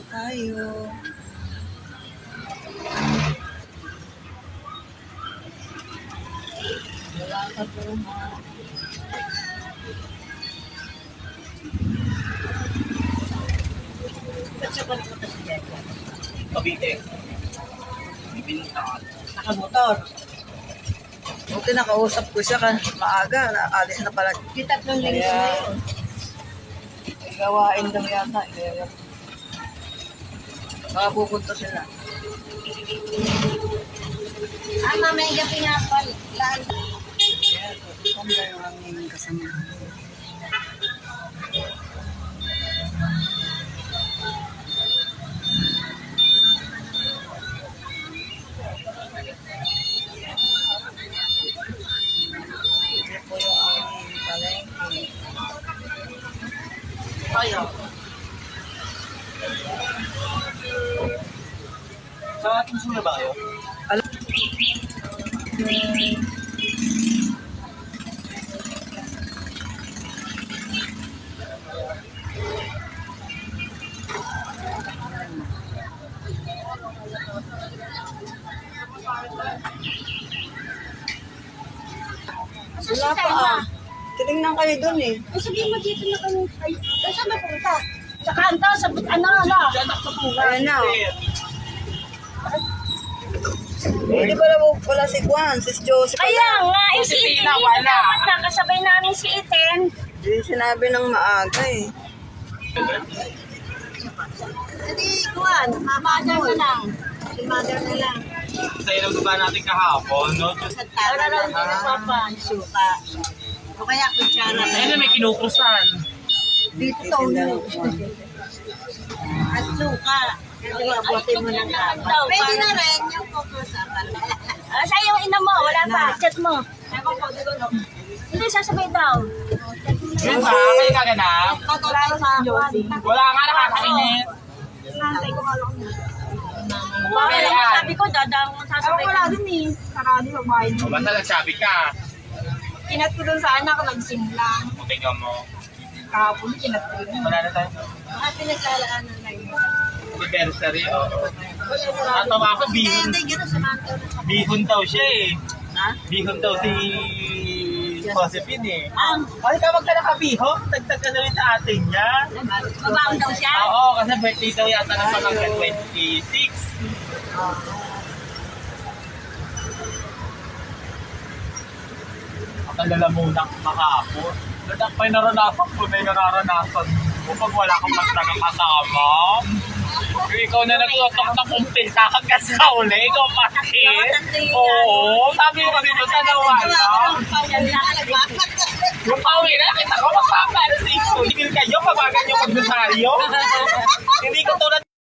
po tayo. Wala ka po ma. Cavite. Bibili na ako. Nakamotor. Buti nakausap ko siya kan maaga. Naalis na pala. Di tatlong linggo na yun. gawain daw yata. Kaya, baka pupunta sila. Ah, mamaya gabi nga pala. Laan. Kaya, ganda yung aming kasama. Ito po ating sula ba kayo? Alam, wala pa ah. Tinignan kayo dun eh. Ay, sabihin mo dito na kami. Ay, saan ba punta? Sa kanto, sa ano, ano. Diyan ako sa bunga. Ayan na. Oh. Eh, di ba na wala si Juan, si Joseph Kaya pala. nga, eh, si Iten, wala. dapat nakasabay namin si Iten. Hindi sinabi ng maaga eh. Hindi, Juan, mother na lang. Si mother na lang. Sa ilang baba natin kahapon, no? Sa tara lang din ang papa. Suka. O kaya kutsara. Ayun na may kinukrusan. Dito daw. At suka. Kasi abutin mo ng kapal. Pwede na rin yung focus sa Ah, sa yung ina mo, wala pa. Chat mo. Hindi, sasabay daw. Yun ba? Kayo kaganap? Wala sa Josie. Wala nga nakakainit. Nantay ko kala ko. Bakit Kailan? sabi ko, dadang sasabay wala din eh. Sarado sa bahay. O, basta nagsabi ka. Kinat ko dun sa anak, nagsing lang. O, tingnan mo. Kahapon, kinat ko yun. Wala na tayo. Mga pinaglalaanan na yun. Anniversary, oo. Bihon. Sa manto na sa Bihon daw siya eh. Ha? Bihon daw si Josephine eh. Ang, tawag ka na kabihon. Dagdag ka na rin sa atin niya. babaong daw siya. Oo, kasi birthday daw yata ng pamangkin 26. Makalala muna makapon. May naranasan ko na yung nararanasan mo pag wala kang maglagang kasama. Ikaw na nagtutok na kumpisa hanggang sa uli, ikaw bakit? Oo, sabi mo kasi doon sa nawala. Yung pauwi na, kita ko magpapalasing ko. Tigil kayo, pabagan yung magdusaryo.